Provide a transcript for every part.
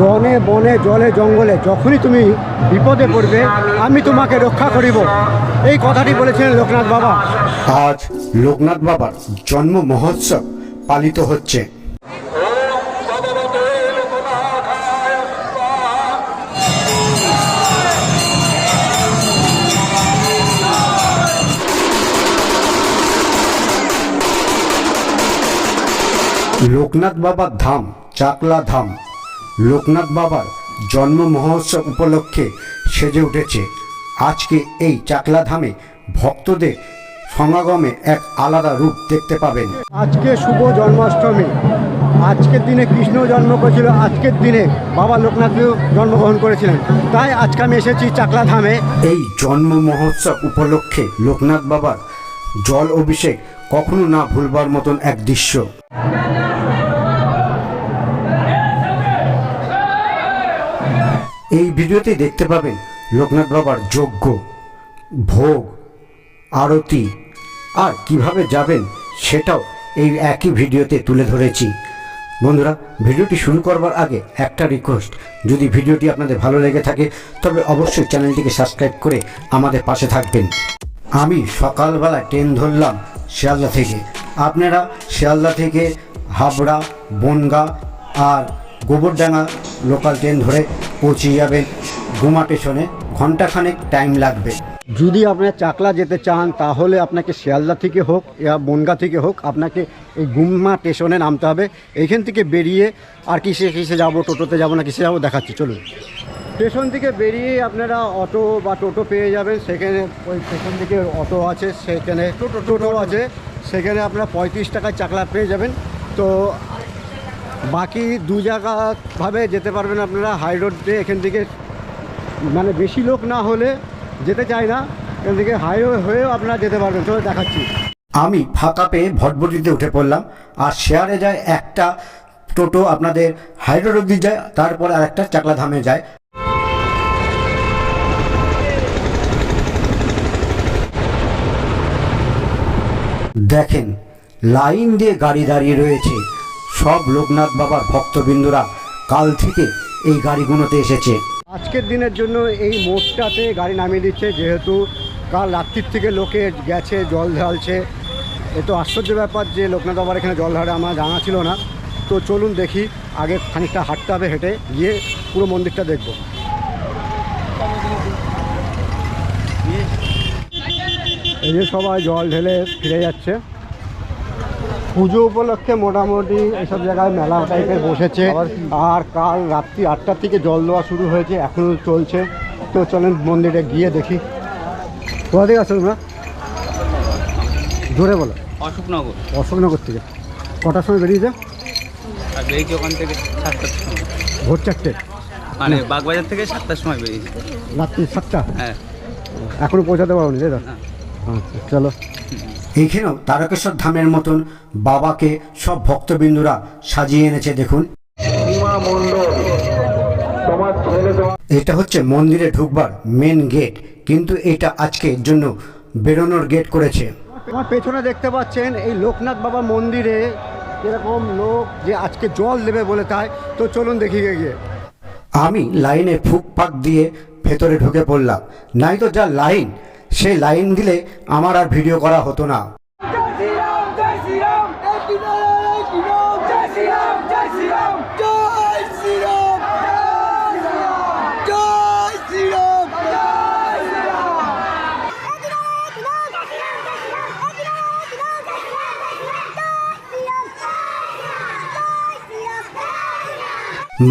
রনে বনে, জলে, জঙ্গলে, যখনই তুমি বিপদে পড়বে, আমি তোমাকে রক্ষা করিব। এই কথাটি বলেছিলেন লোকনাথ বাবা। আজ লোকনাথ বাবার জন্ম মহোৎসব পালিত হচ্ছে। লোকনাথ বাবার ধাম, চাকলা ধাম লোকনাথ বাবার জন্ম মহোৎসব উপলক্ষে সেজে উঠেছে। আজকে এই চাকলা ধামে ভক্তদের সমাগমে এক আলাদা রূপ দেখতে পাবেন। আজকে শুভ জন্মাষ্টমী। আজকের দিনে কৃষ্ণ জন্ম করেছিল আজকের দিনে বাবা লোকনাথও জন্মগ্রহণ করেছিলেন। তাই আজকে আমি এসেছি চাকলা ধামে এই জন্ম মহোৎসব উপলক্ষে লোকনাথ বাবার জল অভিষেক কখনো না ভুলবার মতন এক দৃশ্য। এই ভিডিওতে দেখতে পাবেন লোকনাথ বাবার যজ্ঞ, ভোগ, আরতি আর কীভাবে যাবেন সেটাও এই একই ভিডিওতে তুলে ধরেছি। বন্ধুরা, ভিডিওটি শুরু করবার আগে একটা রিকোয়েস্ট যদি ভিডিওটি আপনাদের ভালো লেগে থাকে, তবে অবশ্যই চ্যানেলটিকে সাবস্ক্রাইব করে আমাদের পাশে থাকবেন। আমি সকালবেলা ট্রেন ধরলাম শিয়ালদা থেকে। আপনারা শিয়ালদা থেকে হাবড়া, বনগা আর গোবরডাঙ্গা লোকাল ট্রেন ধরে পৌঁছে যাবেন গুমা স্টেশনে ঘন্টাখানেক টাইম লাগবে। যদি আপনারা চাকলা যেতে চান, তাহলে আপনাকে শিয়ালদা থেকে হোক ইয়া বনগা থেকে হোক, আপনাকে এই গুম্মা স্টেশনে নামতে হবে। এইখান থেকে বেরিয়ে আর কিসে কিসে যাব, টোটোতে যাব না, কিসে যাব দেখাচ্ছি, চলুন। স্টেশন থেকে বেরিয়ে আপনারা অটো বা টোটো পেয়ে যাবেন। সেখানে ওই স্টেশন থেকে অটো আছে, সেখানে টোটো টোটো আছে। সেখানে আপনারা পঁয়ত্রিশ টাকায় চাকলা পেয়ে যাবেন। তো বাকি দু জায়গাভাবে যেতে পারবেন আপনারা, হাই রোড দিয়ে এখান থেকে। মানে বেশি লোক না হলে যেতে চায় না, এখান থেকে হাইওয়ে হয়েও আপনারা যেতে পারবেন। চলো দেখাচ্ছি। আমি ফাঁকা পেয়ে ভটভটিতে উঠে পড়লাম, আর শেয়ারে যায় একটা টোটো আপনাদের হাইরোড অব্দি যায়, তারপর আর একটা চাকলা ধামে যায়। দেখেন, লাইন দিয়ে গাড়ি দাঁড়িয়ে রয়েছে। সব লোকনাথ বাবার ভক্তবিন্দুরা কাল থেকে এই গাড়িগুলোতে এসেছে। আজকের দিনের জন্য এই মোড়টাতে গাড়ি নামিয়ে দিচ্ছে, যেহেতু কাল রাত্রির থেকে লোকে গেছে, জল ঢালছে। এ তো আশ্চর্য ব্যাপার যে লোকনাথ বাবার এখানে জল ঢালে আমার জানা ছিল না। তো চলুন দেখি, আগে খানিকটা হাঁটতে হবে, হেঁটে গিয়ে পুরো মন্দিরটা দেখব। এই যে সবাই জল ঢেলে ফিরে যাচ্ছে। পুজো উপলক্ষে মোটামুটি এইসব জায়গায় মেলা টাইপের বসেছে। আর কাল রাত্রি আটটার থেকে জল দেওয়া শুরু হয়েছে এখনও চলছে। তো চলেন মন্দিরে গিয়ে দেখি। কোথা থেকে আসছো তোমরা? জোরে বলো। অশোকনগর। অশোকনগর থেকে। কটার সময় বেরিয়েছে? বেরিয়েছি ওখান থেকে সাতটার সময়। ভোর চারটে। মানে বাগবাজার থেকে সাতটার সময় বেরিয়েছি। রাত্রি সাতটা? হ্যাঁ। এখনও পৌঁছাতে পারো নি তাই তো? আচ্ছা চলো। এইখানেও তারকেশ্বর ধামের মতন বাবাকে সব ভক্তবিন্দুরা সাজিয়ে এনেছে দেখুন। এটা হচ্ছে মন্দিরে ঢুকবার মেন গেট কিন্তু এটা আজকের জন্য বেরোনোর গেট করেছে। আমার পেছনে দেখতে পাচ্ছেন এই লোকনাথ বাবা মন্দিরে এরকম লোক যে আজকে জল দেবে বলে তাই। তো চলুন দেখি গিয়ে আমি লাইনে ফুক পাক দিয়ে ভেতরে ঢুকে পড়লাম। নাই তো যা লাইন সেই লাইন দিলে আমার আর ভিডিও করা হতো না।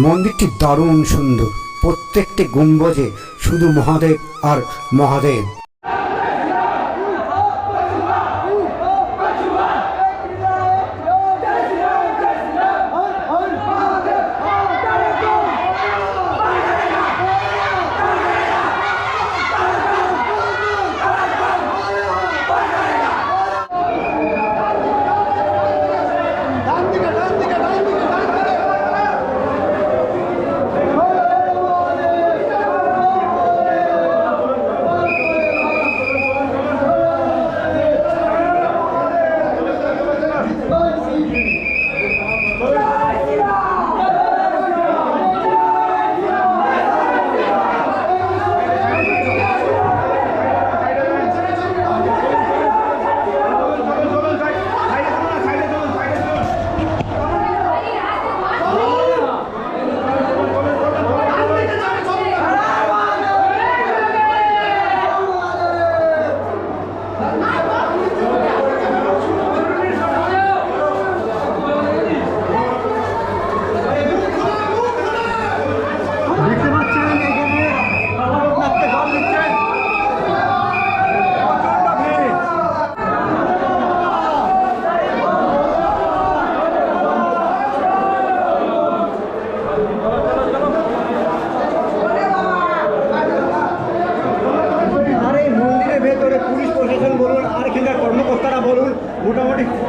মন্দিরটি শ্রীরাম সুন্দর। প্রত্যেকটি একই শুধু মহাদেব আর জয়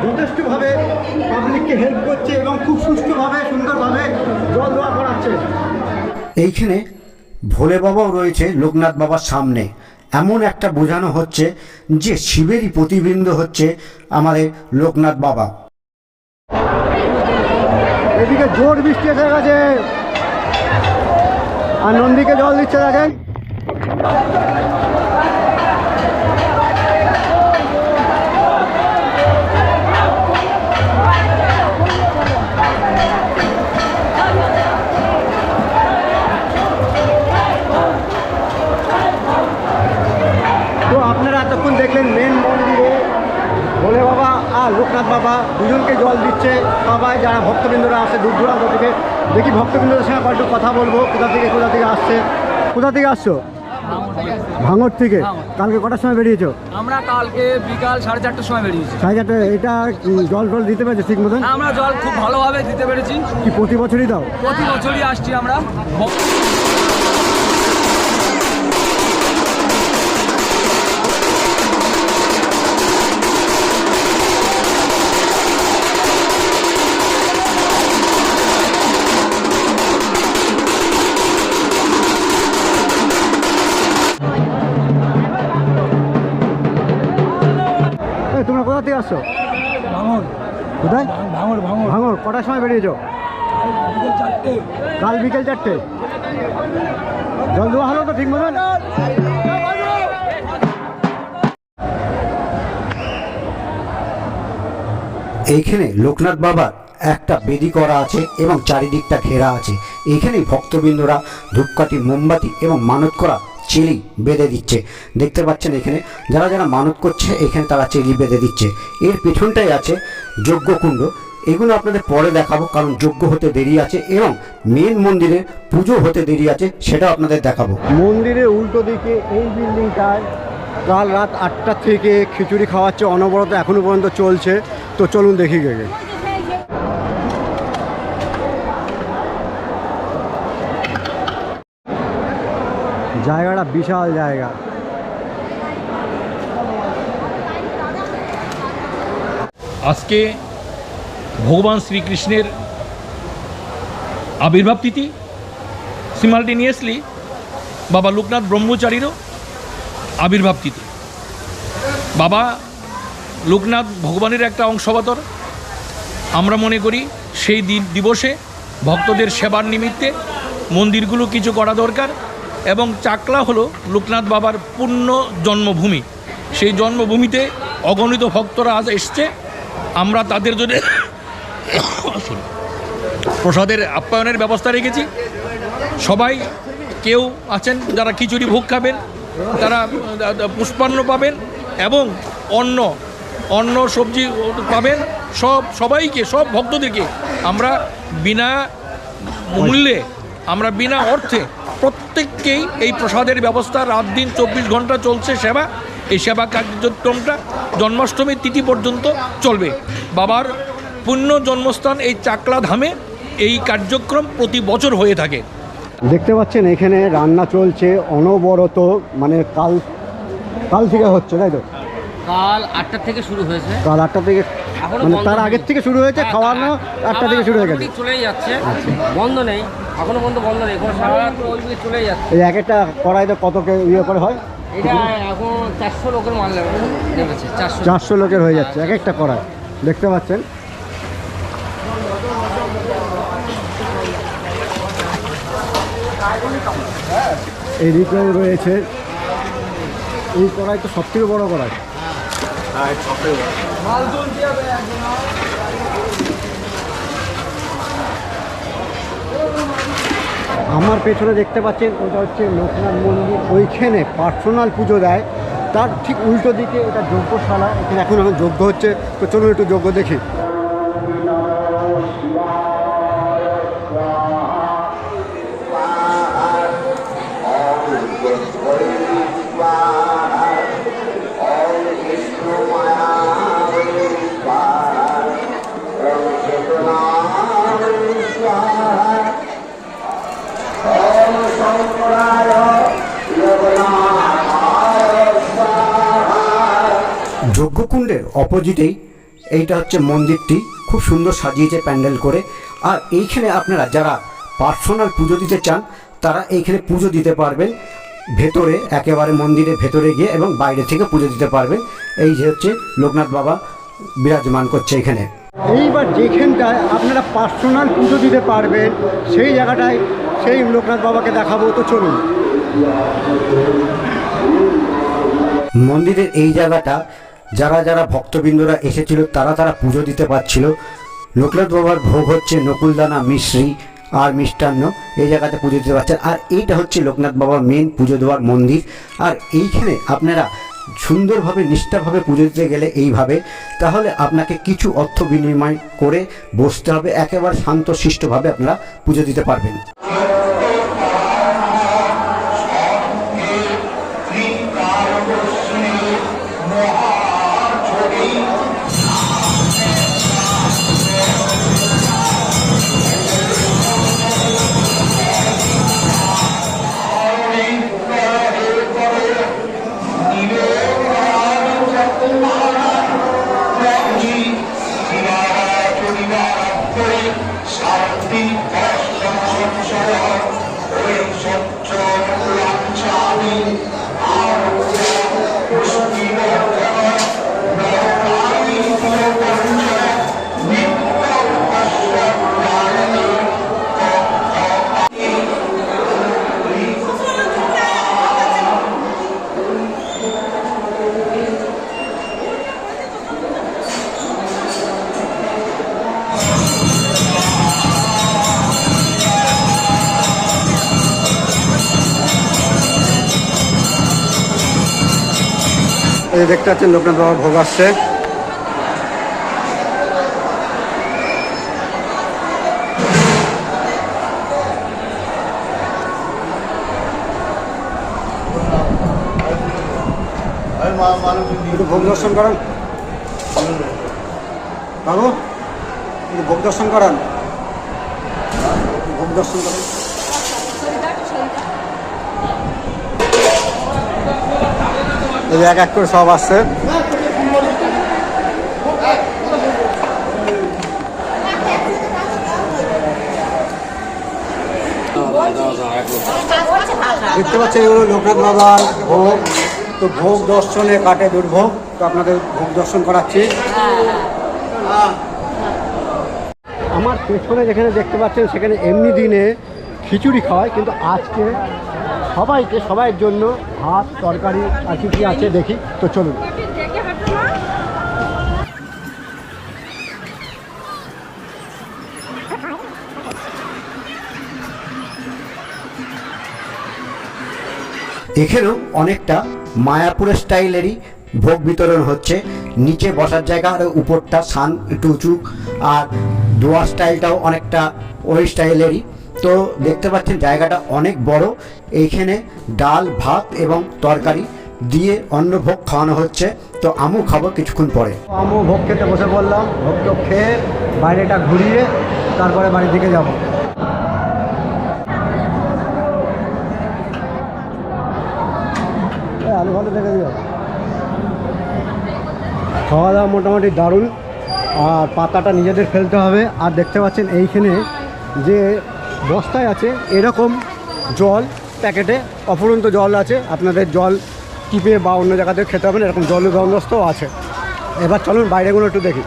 যথেষ্টভাবে পাবলিককে হেল্প করছে এবং খুব সুষ্ঠুভাবে সুন্দরভাবে জল দেওয়া করাচ্ছে। এইখানে ভোলে বাবাও রয়েছে লোকনাথ বাবার সামনে। এমন একটা বোঝানো হচ্ছে যে শিবেরই প্রতিবিম্ব হচ্ছে আমাদের লোকনাথ বাবা। এদিকে জোর বৃষ্টি এসে গেছে। আর নন্দীকে জল দিচ্ছে দেখেন। কথা বলব। কোথা থেকে কোথা থেকে আসছে? কোথা থেকে আসছো? ভাঙর থেকে। কালকে কটার সময় বেরিয়েছো? আমরা কালকে বিকাল সাড়ে চারটার সময় বেরিয়েছি। সাড়ে চারটে এটা জল টল দিতে পেরেছে ঠিক মতন? আমরা জল খুব ভালোভাবে দিতে পেরেছি। কি প্রতি বছরই দাও? প্রতি বছরই আসছি আমরা। থেকে আসছো ভাঙর। কোথায়? ভাঙর ভাঙর। ভাঙর কটার সময় বেরিয়েছো? কাল বিকেল চারটে। জল দেওয়া হলো তো ঠিক মতন? এইখানে লোকনাথ বাবার একটা বেদি করা আছে এবং চারিদিকটা ঘেরা আছে। এইখানেই ভক্তবৃন্দরা ধূপকাঠি মোমবাতি এবং মানত করা চেলি বেঁধে দিচ্ছে। দেখতে পাচ্ছেন এখানে, যারা যারা মানত করছে, এখানে তারা চেলি বেঁধে দিচ্ছে। এর পেছনটাই আছে যজ্ঞকুণ্ড এগুলো আপনাদের পরে দেখাবো, কারণ যজ্ঞ হতে দেরি আছে এবং মেন মন্দিরে পুজো হতে দেরি আছে সেটা আপনাদের দেখাবো। মন্দিরের উল্টো দিকে এই বিল্ডিংটায় কাল রাত আটটা থেকে খিচুড়ি খাওয়াচ্ছে, অনবরত এখনও পর্যন্ত চলছে। তো চলুন দেখি গে। জায়গাটা বিশাল জায়গা। আজকে ভগবান শ্রীকৃষ্ণের আবির্ভাব তিথি। সিমাল্টেনিয়াসলি বাবা লোকনাথ ব্রহ্মচারীরও আবির্ভাব তিথি। বাবা লোকনাথ ভগবানের একটা অংশবতর। আমরা মনে করি সেই দিন দিবসে ভক্তদের সেবার নিমিত্তে মন্দিরগুলো কিছু করা দরকার। এবং চাকলা হলো লোকনাথ বাবার পূর্ণ জন্মভূমি। সেই জন্মভূমিতে অগণিত ভক্তরা আজ এসছে। আমরা তাদের জন্য প্রসাদের আপ্যায়নের ব্যবস্থা রেখেছি। সবাই কেউ আছেন যারা খিচুড়ি ভোগ খাবেন, তারা পুষ্পান্ন পাবেন এবং অন্ন অন্ন, সবজি পাবেন। সব, সবাইকে, সব ভক্তদেরকে আমরা বিনা মূল্যে, আমরা বিনা অর্থে প্রত্যেককেই এই প্রসাদের ব্যবস্থা রাত দিন চব্বিশ ঘণ্টা চলছে সেবা। এই সেবা কার্যক্রমটা জন্মাষ্টমীর তিথি পর্যন্ত চলবে। বাবার পুণ্য জন্মস্থান এই চাকলা ধামে এই কার্যক্রম প্রতি বছর হয়ে থাকে। দেখতে পাচ্ছেন এখানে রান্না চলছে অনবরত মানে কাল কাল থেকে হচ্ছে তাই তো? কাল আটটা থেকে শুরু হয়েছে। কাল আটটা থেকে মানে তার আগের থেকে শুরু হয়েছে হ্যাঁ, খাওয়ানো আটটা থেকে শুরু হয়ে গেছে। চলেই যাচ্ছে বন্ধ নেই। এখনও পর্যন্ত বন্ধ নেই সারা রাত দিকে যাচ্ছে। এই এক একটা কড়াইতে কত কে ইয়ে করে হয়? এটা এখন চারশো লোকের মাল নেমেছে চারশো। চারশো লোকের হয়ে যাচ্ছে এক একটা কড়াই দেখতে পাচ্ছেন? এদিকেও রয়েছে। এই কড়াই তো সব থেকে বড়। কড়াই আমার পেছনে দেখতে পাচ্ছেন, ওটা হচ্ছে লোকনাথ মন্দির। ওইখানে পার্সোনাল পুজো দেয়। তার ঠিক উল্টো দিকে এটা যজ্ঞশালা। এখানে এখন এখন যজ্ঞ হচ্ছে। তো চলুন একটু যজ্ঞ দেখি। যজ্ঞকুণ্ডের অপোজিটেই এইটা হচ্ছে মন্দিরটি। খুব সুন্দর সাজিয়েছে প্যান্ডেল করে। আর এইখানে আপনারা যারা পার্সোনাল পুজো দিতে চান তারা এইখানে পুজো দিতে পারবেন। ভেতরে একেবারে মন্দিরের ভেতরে গিয়ে এবং বাইরে থেকে পুজো দিতে পারবেন। এই যে হচ্ছে লোকনাথ বাবা বিরাজমান করছে এখানে। এইবার যেখানটায় আপনারা পার্সোনাল পুজো দিতে পারবেন সেই জায়গাটায় সেই লোকনাথ বাবাকে দেখাবো। তো চলুন। মন্দিরের এই জায়গাটা যারা যারা ভক্তবৃন্দরা এসেছিল, তারা তারা পুজো দিতে পারছিল। লোকনাথ বাবার ভোগ হচ্ছে নকুলদানা মিশ্রি আর মিষ্টান্ন, এই জায়গাতে পুজো দিতে পারছেন। আর এইটা হচ্ছে লোকনাথ বাবার মেন পুজো দেওয়ার মন্দির। আর এইখানে আপনারা সুন্দরভাবে, নিষ্ঠাভাবে পুজো দিতে গেলে এইভাবে, তাহলে আপনাকে কিছু অর্থ বিনিময় করে বসতে হবে। একেবারে শান্তশিষ্টভাবে আপনারা পুজো দিতে পারবেন। এই দেখতে পাচ্ছেন লোকনাথ বাবার ভোগ আসছে। একটু ভোগ দর্শন করান। বাবু ভোগ দর্শন করান। ভোগ দর্শন করান। এক এক করে সব আসছে। দেখতে পাচ্ছেন এগুলো লোকনাথ বাবার ভোগ। তো ভোগ দর্শনে কাটে দুর্ভোগ। তো আপনাদের ভোগ দর্শন করাচ্ছি। আমার পেছনে যেখানে দেখতে পাচ্ছেন, সেখানে এমনি দিনে খিচুড়ি খাওয়ায়, কিন্তু আজকে সবাইকে, সবাইয়ের জন্য ভাত, তরকারি আর কি আছে দেখি। তো চলুন। এখানেও অনেকটা মায়াপুরের স্টাইলেরই ভোগ বিতরণ হচ্ছে। নিচে বসার জায়গা আর উপরটা সান একটু উঁচু আর দোয়া স্টাইলটাও অনেকটা ওই স্টাইলেরই। তো দেখতে পাচ্ছেন জায়গাটা অনেক বড়। এইখানে ডাল, ভাত এবং তরকারি দিয়ে অন্ন ভোগ খাওয়ানো হচ্ছে। তো আমু খাব কিছুক্ষণ পরে। আমও ভোগ খেতে বসে পড়লাম। ভোগ টোগ খেয়ে বাইরেটা ঘুরিয়ে তারপরে বাড়ির দিকে যাব। ভালো খাওয়া দাওয়া মোটামুটি দারুণ। আর পাতাটা নিজেদের ফেলতে হবে। আর দেখতে পাচ্ছেন এইখানে যে বস্তায় আছে এরকম জল, প্যাকেটে অফুরন্ত জল আছে। আপনাদের জল টিপে বা অন্য জায়গাতে খেতে হবে এরকম জলের বন্দোবস্তও আছে। এবার চলুন বাইরেগুলো একটু দেখি।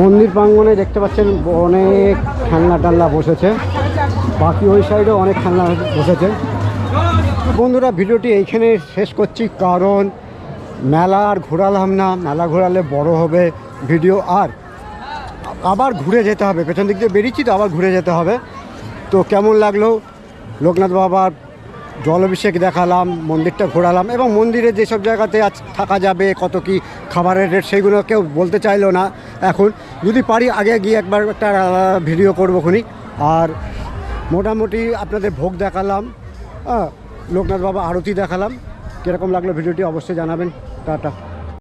মন্দির প্রাঙ্গণে দেখতে পাচ্ছেন অনেক খেলনা টালনা বসেছে। বাকি ওই সাইডেও অনেক খেলনা বসেছে। বন্ধুরা, ভিডিওটি এইখানে শেষ করছি, কারণ মেলা আর ঘোরালাম না। মেলা ঘোরালে বড় হবে ভিডিও আর। আবার ঘুরে যেতে হবে। পেছন দিক দিয়ে বেরিয়েছি তো আবার ঘুরে যেতে হবে। তো কেমন লাগল? লোকনাথ বাবার জল অভিষেক দেখালাম, মন্দিরটা ঘোরালাম এবং মন্দিরে যেসব জায়গাতে আজ থাকা যাবে, কত কি খাবারের রেট সেইগুলো কেউ বলতে চাইলো না এখন। যদি পারি আগে গিয়ে একবার একটা ভিডিও করব খুনি। আর মোটামুটি আপনাদের ভোগ দেখালাম লোকনাথ বাবা আরতি দেখালাম। কীরকম লাগল ভিডিওটি অবশ্যই জানাবেন। টাটা।